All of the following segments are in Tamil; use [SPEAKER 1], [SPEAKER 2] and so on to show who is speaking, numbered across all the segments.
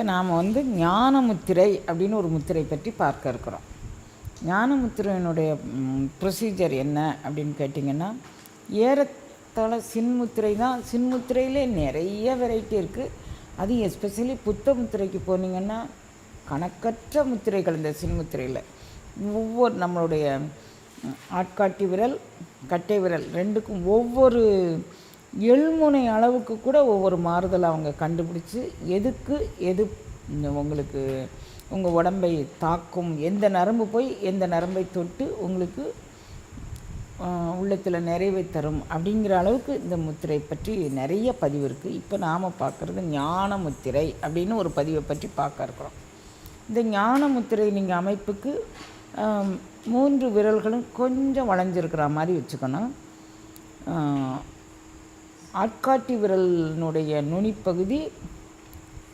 [SPEAKER 1] இப்போ நாம் வந்து ஞானமுத்திரை அப்படின்னு ஒரு முத்திரை பற்றி பார்க்க இருக்கிறோம். ஞானமுத்திரையினுடைய ப்ரொசீஜர் என்ன அப்படின்னு கேட்டிங்கன்னா ஏறத்தாழ சின்முத்திரை தான். சின்முத்திரையிலே நிறைய வெரைட்டி இருக்குது அது எஸ்பெஷலி புத்த முத்திரைக்கு போனீங்கன்னா கணக்கற்ற முத்திரைகள் இந்த சின்முத்திரையில் ஒவ்வொரு நம்மளுடைய ஆட்காட்டி விரல் கட்டை விரல் ரெண்டுக்கும் ஒவ்வொரு எள்முனை அளவுக்கு கூட ஒவ்வொரு மாறுதல் அவங்க கண்டுபிடிச்சி எதுக்கு எது உங்களுக்கு உங்கள் உடம்பை தாக்கும் எந்த நரம்பு போய் எந்த நரம்பை தொட்டு உங்களுக்கு உள்ளத்தில் நிறைவை தரும் அப்படிங்கிற அளவுக்கு இந்த முத்திரை பற்றி நிறைய பதிவு இருக்குது இப்போ நாம் பார்க்குறது ஞான முத்திரை அப்படின்னு ஒரு பதிவை பற்றி பார்க்க இருக்கிறோம். இந்த ஞான முத்திரை நீங்கள் அமைப்புக்கு மூன்று விரல்களும் கொஞ்சம் வளைஞ்சிருக்கிற மாதிரி வச்சுக்கணும். ஆட்காட்டி விரலினுடைய நுனிப்பகுதி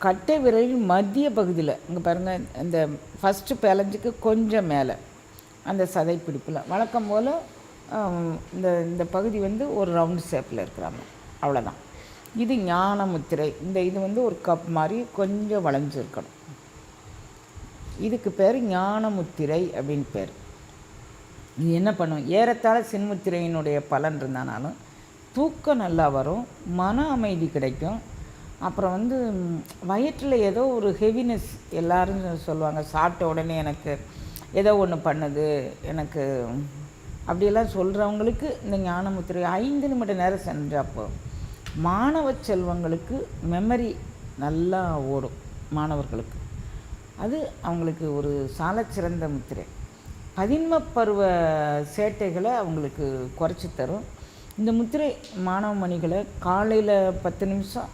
[SPEAKER 1] கட்டை விரலின் மத்திய பகுதியில். இங்கே பாருங்கள் இந்த ஃபஸ்ட்டு பேலஞ்சுக்கு கொஞ்சம் மேலே அந்த சதை பிடிப்பில் வழக்கம் போல் இந்த இந்த பகுதி வந்து ஒரு ரவுண்ட் ஷேப்பில் இருக்கிறாங்க. அவ்வளோதான் இது ஞான முத்திரை. இந்த இது வந்து ஒரு கப் மாதிரி கொஞ்சம் வளைஞ்சிருக்கணும். இதுக்கு பேர் ஞான முத்திரை அப்படின்னு பேர். இது என்ன பண்ணும்? ஏறத்தாழ சின்முத்திரையினுடைய பலன் இருந்தானாலும் தூக்கம் நல்லா வரும் மன அமைதி கிடைக்கும். அப்புறம் வந்து வயிற்றில் ஏதோ ஒரு ஹெவினஸ் எல்லாரும் சொல்லுவாங்க சாப்பிட்ட உடனே எனக்கு ஏதோ ஒன்று பண்ணுது எனக்கு அப்படியெல்லாம் சொல்கிறவங்களுக்கு இந்த ஞானமுத்திரை ஐந்து நிமிட நேரம் சென்றப்போ மாணவ செல்வங்களுக்கு மெமரி நல்லா ஓடும் மாணவர்களுக்கு. அது அவங்களுக்கு ஒரு சாலச்சிறந்த முத்திரை. பதின்ம பருவ சேட்டைகளை அவங்களுக்கு குறைச்சி தரும். இந்த முத்திரை மாணவ மணிகளை காலையில் பத்து நிமிஷம்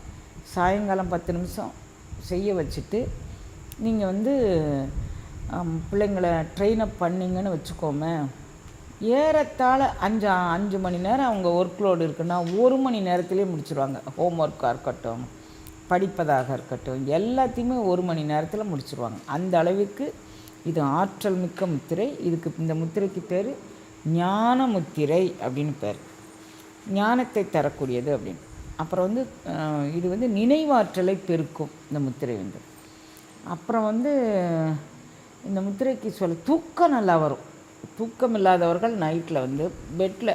[SPEAKER 1] சாயங்காலம் பத்து நிமிஷம் செய்ய வச்சுட்டு நீங்கள் வந்து பிள்ளைங்களை ட்ரெயின் அப் பண்ணிங்கன்னு வச்சுக்கோமே ஏறத்தாழ அஞ்சு அஞ்சு மணி நேரம் அவங்க ஒர்க் லோடு இருக்குன்னா ஒரு மணி நேரத்திலே முடிச்சிருவாங்க. ஹோம் ஒர்க்காக இருக்கட்டும் படிப்பதாக இருக்கட்டும் எல்லாத்தையுமே ஒரு மணி நேரத்தில் முடிச்சிருவாங்க. அந்த அளவுக்கு இது ஆற்றல் மிக்க முத்திரை. இதுக்கு இந்த முத்திரைக்கு பேர் ஞான முத்திரை அப்படின்னு பேர். ஞானத்தை தரக்கூடியது அப்படின்னு. அப்புறம் வந்து இது வந்து நினைவாற்றலை பெருக்கும் இந்த முத்திரை வந்து. அப்புறம் வந்து இந்த முத்திரைக்கு சொல்ல தூக்கம் நல்லா வரும். தூக்கம் இல்லாதவர்கள் நைட்டில் வந்து பெட்டில்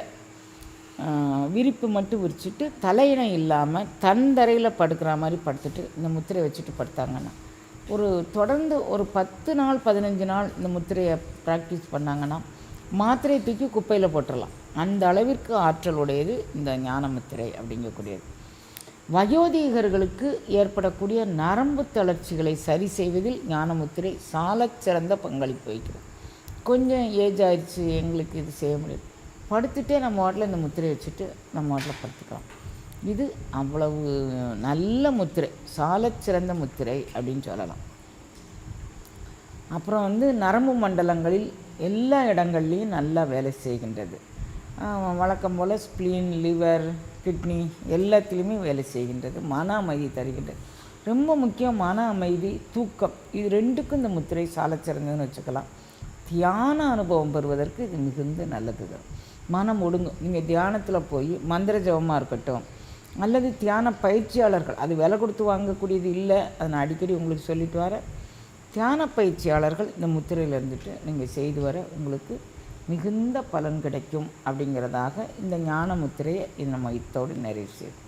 [SPEAKER 1] விரிப்பு மட்டும் விரிச்சிட்டு தலையினை இல்லாமல் தன் தரையில் படுக்கிற மாதிரி படுத்துட்டு இந்த முத்திரை வச்சுட்டு படுத்தாங்கன்னா ஒரு தொடர்ந்து ஒரு பத்து நாள் பதினஞ்சு நாள் இந்த முத்திரையை ப்ராக்டிஸ் பண்ணாங்கன்னா மாத்திரையை தூக்கி குப்பையில் போட்டுடலாம் அந்த அளவிற்கு ஆற்றல் உடையது இந்த ஞானமுத்திரை அப்படிங்கக்கூடியது. வயோதிகர்களுக்கு ஏற்படக்கூடிய நரம்பு தளர்ச்சிகளை சரி செய்வதில் ஞானமுத்திரை சாலச்சிறந்த பங்களிப்பு வைக்கிறது கொஞ்சம் ஏஜ் ஆயிடுச்சு எங்களுக்கு இது செய்ய முடியாது படுத்துட்டே நம்ம வாட்டில் இந்த முத்திரை வச்சுட்டு நம்ம வாட்டில் படுத்துக்கலாம். இது அவ்வளவு நல்ல முத்திரை சாலச்சிறந்த முத்திரை அப்படின்னு சொல்லலாம். அப்புறம் வந்து நரம்பு மண்டலங்களில் எல்லா இடங்கள்லையும் நல்லா வேலை செய்கின்றது. வழக்கம் போல் ஸ்ப்ளீன் லிவர் கிட்னி எல்லாத்துலேயுமே வேலை செய்கின்றது மன அமைதி தருகின்றது. ரொம்ப முக்கியம் மன அமைதி தூக்கம். இது ரெண்டுக்கும் இந்த முத்திரை சாலச் சிறந்ததுன்னு வச்சுக்கலாம். தியான அனுபவம் பெறுவதற்கு இது மிகுந்த நல்லது தான். மனம் ஒடுங்கும். நீங்கள் தியானத்தில் போய் மந்திர ஜபமாக இருக்கட்டும் அல்லது தியான பயிற்சியாளர்கள் அது விலை கொடுத்து வாங்கக்கூடியது இல்லை அதை நான் அடிக்கடி உங்களுக்கு சொல்லிட்டு வரேன். தியான பயிற்சியாளர்கள் இந்த முத்திரையில் இருந்துட்டு நீங்கள் செய்து வர உங்களுக்கு மிகுந்த பலன் கிடைக்கும் அப்படிங்கிறதாக இந்த ஞான முத்திரையை இது நம்ம இத்தோடு நிறைவு செய்யும்